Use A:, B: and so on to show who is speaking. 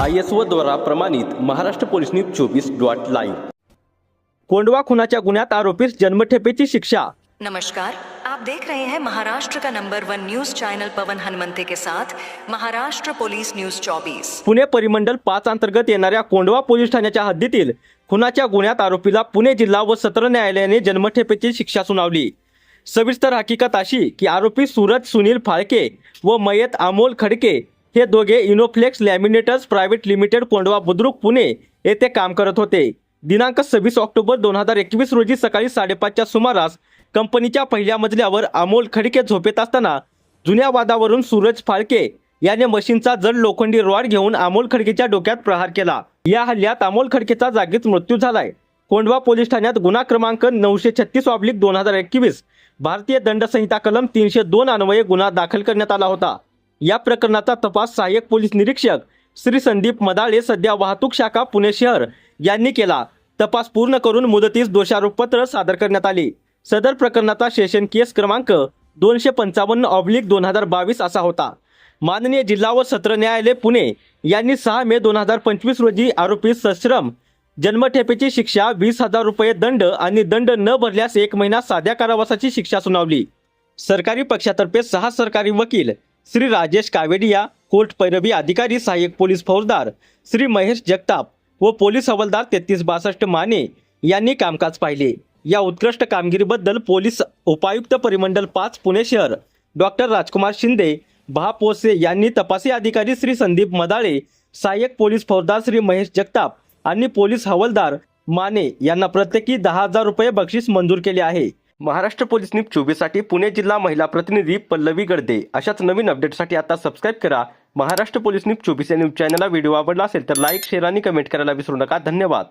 A: I S O द्वारा प्रमाणित Maharashtra police news चोवीस डॉट लाईव्ह. कोंडवा खुनाच्या गुन्ह्यात आरोपीस जन्मठेपेची शिक्षा.
B: नमस्कार. आप देख रहे हैं महाराष्ट्र का number one news channel Pavan Hanumante के साथ महाराष्ट्र पुलिस न्यूज 24
A: पुणे परिमंडल पाच अंतर्गत येणाऱ्या कोंडवा पोलीस ठाण्याच्या हद्दीतील खुनाच्या गुन्ह्यात आरोपीला पुणे जिल्हा व सत्र न्यायालयाने जन्मठेपेची शिक्षा सुनावली. सविस्तर हकीकत अशी की आरोपी सूरज सुनील फाळके व मयत अमोल खडके हे दोघे Innoflex laminators private limited Kondhwa Budruk Pune येथे काम करत होते. दिनांक सव्वीस ऑक्टोबर दोन हजार एकवीस रोजी सकाळी साडेपाचच्या सुमारास कंपनीच्या पहिल्या मजल्यावर अमोल खडके झोपेत असताना जुन्या वादावरून सूरज फाळके याने मशीनचा जड लोखंडी रॉड घेऊन अमोल खडकेच्या डोक्यात प्रहार केला. या हल्ल्यात अमोल खडकेचा जागीच मृत्यू झालाय. कोंडवा पोलीस ठाण्यात गुन्हा क्रमांक नऊशे छत्तीस ऑब्लिक दोन हजार एकवीस भारतीय दंड संहिता कलम तीनशे दोन अन्वये गुन्हा दाखल करण्यात आला होता. या प्रकरणाचा तपास सहाय्यक पोलीस निरीक्षक श्री संदीप मदाळे सध्या वाहतूक शाखा पुणे शहर यांनी केला. तपास पूर्ण करून मुदतीस दोषारोपपत्र सादर करण्यात आले. सदर प्रकरणाचा सेशन केस क्रमांक दोनशे पंचावन्न ऑब्लिक दोन हजार बावीस असा होता. माननीय जिल्हा व सत्र न्यायालय पुणे यांनी सहा मे दोन हजार पंचवीस रोजी आरोपी सश्रम जन्मठेपेची शिक्षा वीस हजार रुपये दंड आणि दंड न भरल्यास एक महिना साध्या कारावासाची शिक्षा सुनावली. सरकारी पक्षातर्फे सहा सरकारी वकील श्री राजेश कावेडिया कोर्ट पैरवी अधिकारी सहाय्यक पोलीस फौजदार श्री महेश जगताप व पोलीस हवालदार तेहतीस बासष्ट माने यांनी कामकाज पाहिले. या उत्कृष्ट कामगिरीबद्दल पोलीस उपायुक्त परिमंडल पाच पुणे शहर डॉक्टर राजकुमार शिंदे भापोसे यांनी तपासी अधिकारी श्री संदीप मदाळे सहाय्यक पोलीस फौजदार श्री महेश जगताप आणि पोलीस हवालदार माने यांना प्रत्येकी दहा हजार रुपये बक्षीस मंजूर केले आहे. महाराष्ट्र पोलीस न्यूज चोवीससाठी पुणे जिल्हा महिला प्रतिनिधी पल्लवी गडदे अशाच नवीन अपडेटसाठी आता सबस्क्राईब करा. महाराष्ट्र पोलीस न्यूज चोवीस या न्यूज चॅनलला व्हिडिओ आवडला असेल तर लाईक शेअर आणि कमेंट करायला विसरू नका. धन्यवाद.